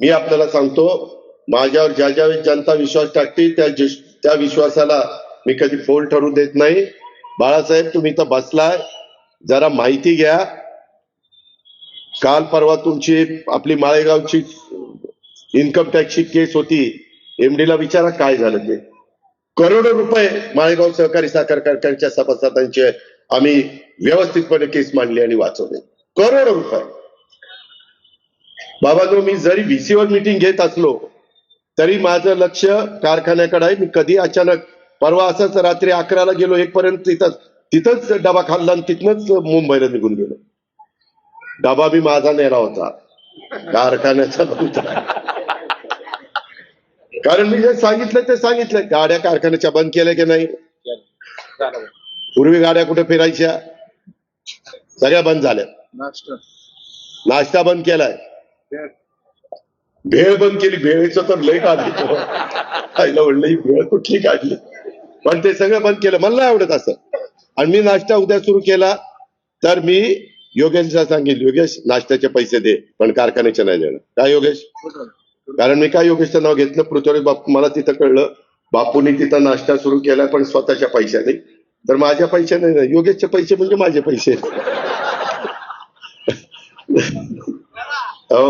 मी आपल्याला सांगतो माझ्यावर ज्या ज्यावेळी जनता विश्वास टाकते त्या त्या विश्वासाला मी कधी फोल ठरू देत नाही. बाळासाहेब तुम्ही इथं बसलाय. जरा माहिती घ्या. काल परवा तुमची आपली माळेगावची इन्कम टॅक्सची केस होती. एमडीला विचारा काय झालं ते. करोडो रुपये माळेगाव सहकारी साखर कारखान्याच्या सभासदांचे आम्ही व्यवस्थितपणे केस मांडली आणि वाचवले. करोडो रुपये. बाबांनो मी जरी व्हीसीवर मीटिंग घेत असलो तरी माझं लक्ष कारखान्याकडे आहे मी कधी अचानक परवा असंच रात्री अकराला गेलो एक पर्यंत तिथं तिथंच डबा खाल्ला आणि तिथनच मुंबईला निघून गेलो. डबा बी माझा नेला होता. कारखान्याचा नव्हता. कारण मी जे सांगितलं ते सांगितलं. गाड्या कारखान्याच्या बंद केल्या की नाही? पूर्वी गाड्या कुठे फिरायच्या? सगळ्या बंद झाल्या. नाश्ता बंद केलाय. भेळ बंद केली भेळीचं तर लय काढली. आईला म्हणलं ही भेळ कुठली काढली? पण ते सगळं बंद केलं. मला नाही आवडत असं. आणि मी नाश्ता उद्या सुरू केला तर मी योगेशला सांगेल योगेश नाश्त्याचे पैसे दे पण कारखान्याचे नाही देणार. काय योगेश? कारण मी काय योगेशचं नाव घेतलं पृथ्वी बापू मला तिथं कळलं बापूंनी तिथं नाश्ता सुरू केला पण स्वतःच्या पैशाने तर माझ्या पैशाने नाही. योगेशचे पैसे म्हणजे माझे पैसे. हो.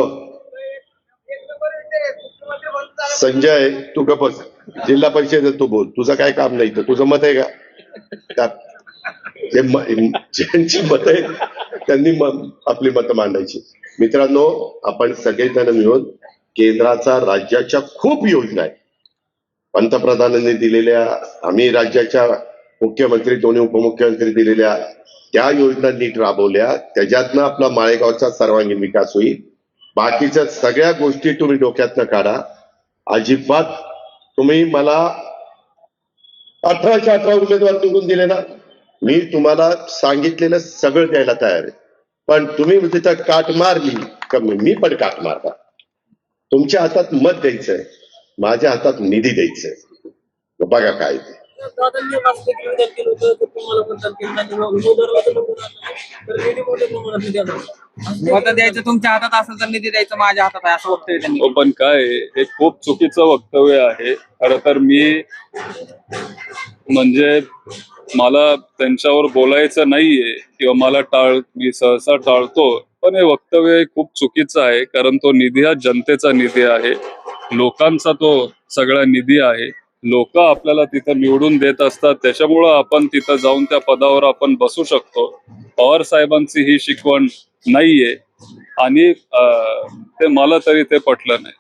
संजय तू गपस जिल्हा परिषदेत तू बोल. तुझं काय काम नाही तर तुझं मत आहे का? जे ज्यांची मत आहे त्यांनी आपली मतं मांडायची. मित्रांनो आपण सगळेजण मिळून केंद्राचा राज्याच्या खूप योजना आहेत पंतप्रधानांनी दिलेल्या आम्ही राज्याच्या मुख्यमंत्री दोन्ही उपमुख्यमंत्री दिलेल्या त्या योजना नीट राबवल्या. त्याच्यातनं आपला माळेगावचा सर्वांगीण विकास होईल. बाकीच्या सगळ्या गोष्टी तुम्ही डोक्यातनं काढा. अजिबात तुम्ही मला अठराशे अठरा उमेदवार निवडून दिले ना मी तुम्हाला सांगितलेलं सगळं द्यायला तयार आहे. पण तुम्ही म्हणजे तिथं काट मारली कमी. मी पण काट मारणार. तुमच्या हातात मत द्यायचंय. माझ्या हातात निधी द्यायचंय. बघा काय ते. दादांनी मत द्यायचं तुमच्या हातात असेल तर निधी द्यायचं माझ्या हातात आहे असं वक्तव्य त्यांनी. हो पण काय आहे, हे खूप चुकीचं वक्तव्य आहे. खर तर मी म्हणजे मला त्यांच्यावर बोलायचं नाहीये किंवा मला टाळ मी सहसा टाळतो पण हे वक्तव्य खूप चुकीचं आहे कारण तो निधी हा जनतेचा निधी आहे. लोकांचा तो सगळा निधी आहे. लोक आपल्याला तिथं निवडून देत असतात त्याच्यामुळं आपण तिथं जाऊन त्या पदावर आपण बसू शकतो. पवार साहेबांची ही शिकवण नाहीये. आणि ते मला तरी ते पटलं नाही.